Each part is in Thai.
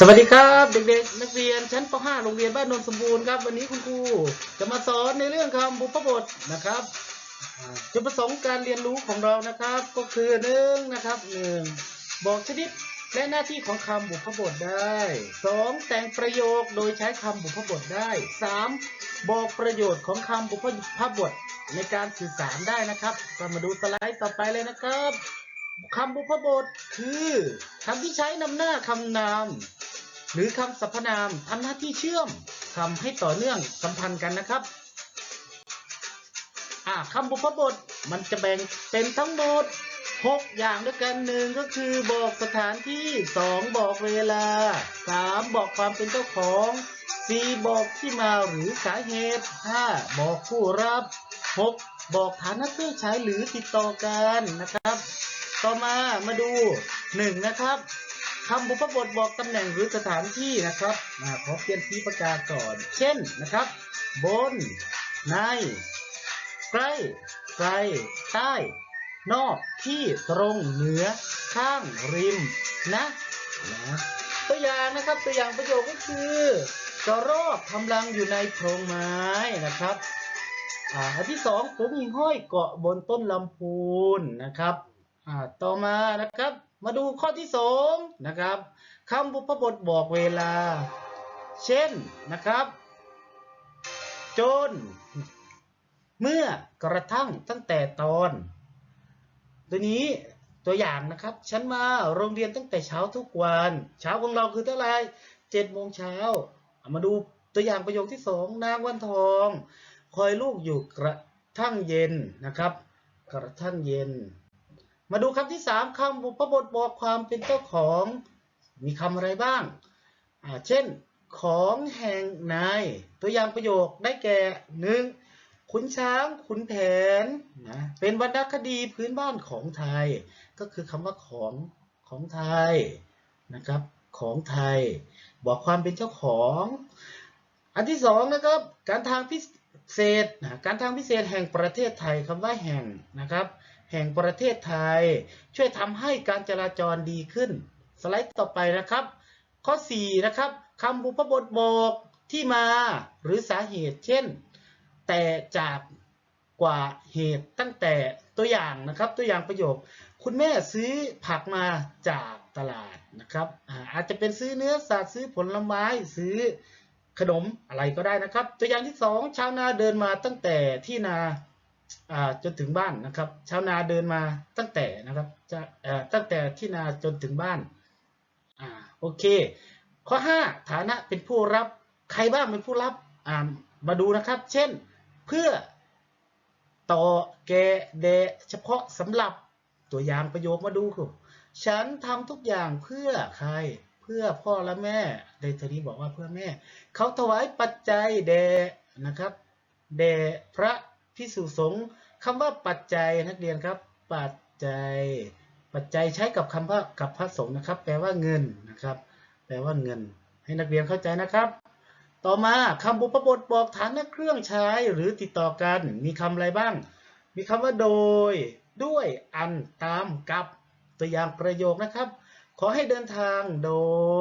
สวัสดีครับเด็กๆ นักเรียนชั้นป .5 โรงเรียนบ้านนนสมบูรณ์ครับวันนี้คุณครูจะมาสอนในเรื่องคำบุพบทนะครับจุดประสงค์การเรียนรู้ของเรานะครับ ก็คือหนึ่งนะครับหนึ่งบอกชนิดและหน้าที่ของคำบุพบทได้สองแต่งประโยคโดยใช้คำบุพบทได้สามบอกประโยชน์ของคำบุพบทในการสื่อสารได้นะครับก็มาดูสไลด์ต่อไปเลยนะครับคำบุพบทคือคำที่ใช้นำหน้าคำนาม หรือคำสรรพนามทำหน้าที่เชื่อมคำให้ต่อเนื่องสัมพันธ์กันนะครับอ่าคำบุพบทมันจะแบ่งเป็นทั้งหมด 6 อย่างด้วยกันหนึ่งก็คือบอกสถานที่ 2 บอกเวลา 3 บอกความเป็นเจ้าของ 4 บอกที่มาหรือสาเหตุ 5 บอกผู้รับ 6 บอกฐานะเครื่องใช้หรือติดต่อกันนะครับ ต่อมามาดู 1 นะครับ คำบุพบทบอกตำแหน่งหรือสถานที่นะครับอ่าขอเปลี่ยนสีปากกาก่อน เช่นนะครับ บน ใน ใกล้ ไกล ใต้ นอก ที่ ตรง เหนือ ข้าง ริม นะนะตัวอย่างนะครับ ตัวอย่างประโยคก็คือกระรอกทำรังอยู่ในโพรงไม้นะครับอ่าอันที่สองผมหิงห้อยเกาะบนต้นลำพูนนะครับอ่าต่อมานะครับ มาดูข้อที่สองนะครับคำบุพบทบอกเวลา เช่นนะครับ จน เมื่อกระทั่งตั้งแต่ตอน ตัวนี้ตัวอย่างนะครับ ฉันมาโรงเรียนตั้งแต่เช้าทุกวัน เช้าของเราคือเท่าไหร่เจ็ดโมงเช้าามาดูตัวอย่างประโยคที่สองนางวันทอง คอยลูกอยู่กระทั่งเย็นนะครับ กระทั่งเย็น มาดูคำที่สามคำบุพบทบอกความเป็นเจ้าของมีคำอะไรบ้างาเช่น ของแห่งนายตัวอย่างประโยคได้แก่หนึ่งขุนช้างขุนแผนนะเป็นวรรณคดีพื้นบ้านของไทย ก็คือคำว่าของของไทยนะครับของไทย บอกความเป็นเจ้าของ อันที่สองนะครับการทางพิเศษนะการทางพิเศษแห่งประเทศไทยคำว่าแห่งนะครับ แห่งประเทศไทย ช่วยทำให้การจราจรดีขึ้น สไลด์ต่อไปนะครับ ข้อ 4 นะครับคำบุพบทบอกที่มาหรือสาเหตุ เช่น แต่จากกว่าเหตุตั้งแต่ตัวอย่างนะครับตัวอย่างประโยค คุณแม่ซื้อผักมาจากตลาดนะครับอาจจะเป็นซื้อเนื้อสัตว์ซื้อผลไม้ซื้อขนมอะไรก็ได้นะครับ ตัวอย่างที่สองชาวนาเดินมาตั้งแต่ที่นา จนถึงบ้านนะครับชาวนาเดินมาตั้งแต่นะครับจะตั้งแต่ที่นาจนถึงบ้านอ่าโอเค ข้อ 5 ฐานะเป็นผู้รับใครบ้างเป็นผู้รับอ่ามาดูนะครับ เช่นเพื่อต่อแกเดเฉพาะสำหรับตัวอย่างประโยคมาดูครับฉันทำทุกอย่างเพื่อใครเพื่อพ่อและแม่ในทีนี้บอกว่าเพื่อแม่ เขาถวายปัจจัยแด่นะครับแด่พระ พิสุสงฆ์คำว่าปัจจัยนักเรียนครับ ปัจจัย ปัจจัยใช้กับคำว่ากับพระสงฆ์นะครับ แปลว่าเงินนะครับ แปลว่าเงิน ให้นักเรียนเข้าใจนะครับ ต่อมาคำบุพบทบอกฐานะเครื่องใช้หรือติดต่อกัน มีคำอะไรบ้าง มีคำว่าโดย ด้วย อัน ตาม กับ ตัวอย่างประโยคนะครับ ขอให้เดินทางโด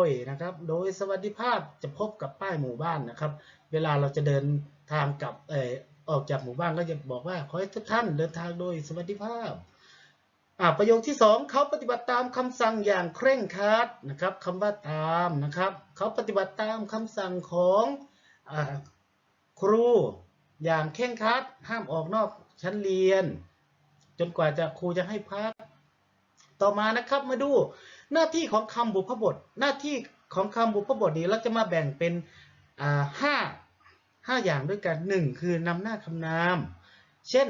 ยนะครับ โดยสวัสดิภาพจะพบกับป้ายหมู่บ้านนะครับ เวลาเราจะเดินทางกับ ออกจากหมู่บ้านก็จะบอกว่าขอให้ทุกท่านเดินทางโดยสวัสดิภาพอ่าประโยคที่สองเขาปฏิบัติตามคำสั่งอย่างเคร่งครัดนะครับคำว่าตามนะครับเขาปฏิบัติตามคำสั่งของอครูอย่างเคร่งครัด ห้ามออกนอกชั้นเรียน จนกว่าจะครูจะให้พัก ต่อมานะครับมาดูหน้าที่ของคำบุพบท หน้าที่ของคำบุพบทนี้เราจะมาแบ่งเป็นอ่าห้า ห้าอย่างด้วยกันหนึ่งคือนำหน้าคำนาม เช่น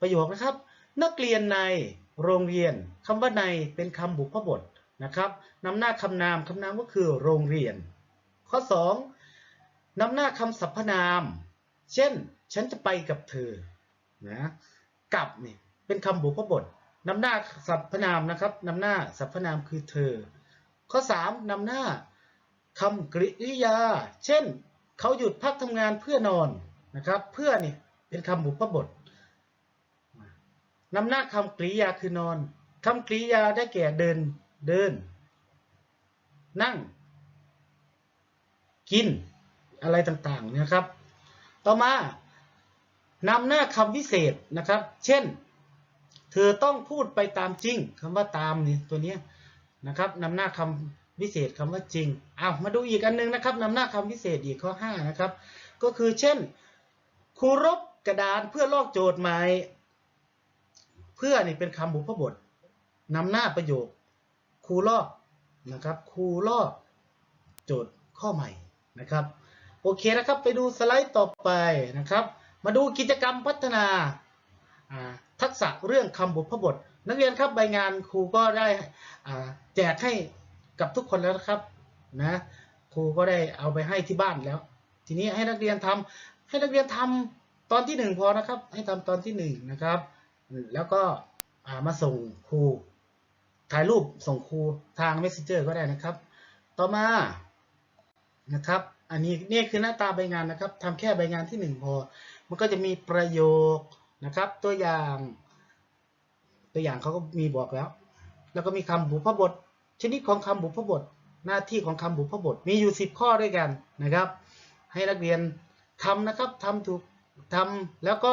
ประโยคนะครับ นักเรียนในโรงเรียนคำว่าในเป็นคำบุพบทนะครับนำหน้าคำนามคำนามก็คือโรงเรียน ข้อ 2 นำหน้าคำสรรพนาม เช่น ฉันจะไปกับเธอนะกับเนี่ยเป็นคำบุพบทนำหน้าสรรพนามนะครับนำหน้าสรรพนามคือเธอ ข้อ 3นำหน้าคำกริยา เช่น เขาหยุดพักทำงานเพื่อนอนนะครับ เพื่อเนี่ยเป็นคำบุพบทนำหน้าคำกริยาคือนอนคำกริยาได้แก่เดิน เดิน นั่ง กิน อะไรต่างๆนะครับ ต่อมานำหน้าคำวิเศษนะครับ เช่น เธอต้องพูดไปตามจริงคำว่าตามนี่ตัวนี้นะครับนำหน้าคำ วิเศษคำว่าจริงเอามาดูอีกอันหนึงนะครับนำหน้าคำวิเศษอีกข้อ5นะครับ ก็คือเช่นครูรบกระดานเพื่อลอกโจทย์ใหม่เพื่อนี่เป็นคำบุพบทนำหน้าประโยคครูลอกนะครับครูลอกโจทย์ข้อใหม่นะครับ โอเคนะครับไปดูสไลด์ต่อไปนะครับ มาดูกิจกรรมพัฒนาทักษะเรื่องคำบุพบท นักเรียนครับใบงานครูก็ได้แจกให้ กับทุกคนแล้วนะครับนะครูก็ได้เอาไปให้ที่บ้านแล้ว ทีนี้ให้นักเรียนทำให้นักเรียนทำตอนที่หนึ่งพอนะครับ ให้ทำตอนที่หนึ่งนะครับแล้วก็ามาส่งครูถ่ายรูปส่งครูทาง messenger ก็ได้นะครับ ต่อมานะครับ อันนี้นี่คือหน้าตาใบงานนะครับทำแค่ใบงานที่หนึ่งพอ มันก็จะมีประโยคนะครับ ตัวอย่าง ตัวอย่างเขาก็มีบอกแล้ว แล้วก็มีคำบุพบท ชนิดของคำบุพบท หน้าที่ของคำบุพบท มีอยู่ 10 ข้อด้วยกันนะครับ ให้นักเรียนทำนะครับทำถูกทำแล้วก็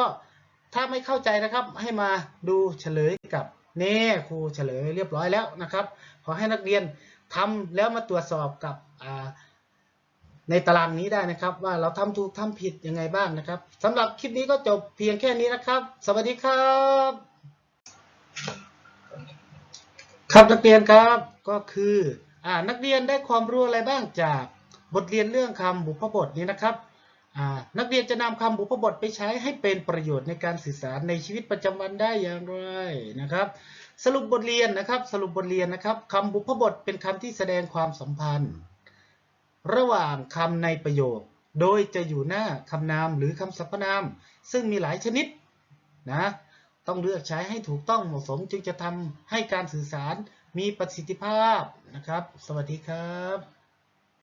ถ้าไม่เข้าใจนะครับให้มาดูเฉลยกับเน่ครูเฉลยเรียบร้อยแล้วนะครับ ขอให้นักเรียนทำแล้วมาตรวจสอบกับในตารางนี้ได้นะครับ ว่าเราทำถูกทำผิดยังไงบ้างนะครับสำหรับคลิปนี้ก็จบเพียงแค่นี้นะครับ สวัสดีครับ ครับนักเรียนครับ ก็คืออนักเรียนได้ความรู้อะไรบ้างจากบทเรียนเรื่องคำบุพบทนี้นะครับ นักเรียนจะนำคำบุพบทไปใช้ให้เป็นประโยชน์ในการสื่อสารในชีวิตประจำวันได้อย่างไรนะครับ สรุปบทเรียนนะครับ สรุปบทเรียนนะครับคำบุพบทเป็นคำที่แสดงความสัมพันธ์ ระหว่างคำในประโยค โดยจะอยู่หน้าคำนามหรือคำสรรพนาม ซึ่งมีหลายชนิดนะต้องเลือกใช้ให้ถูกต้องเหมาะสมจึงจะทำให้การสื่อสาร มีประสิทธิภาพนะครับ สวัสดีครับ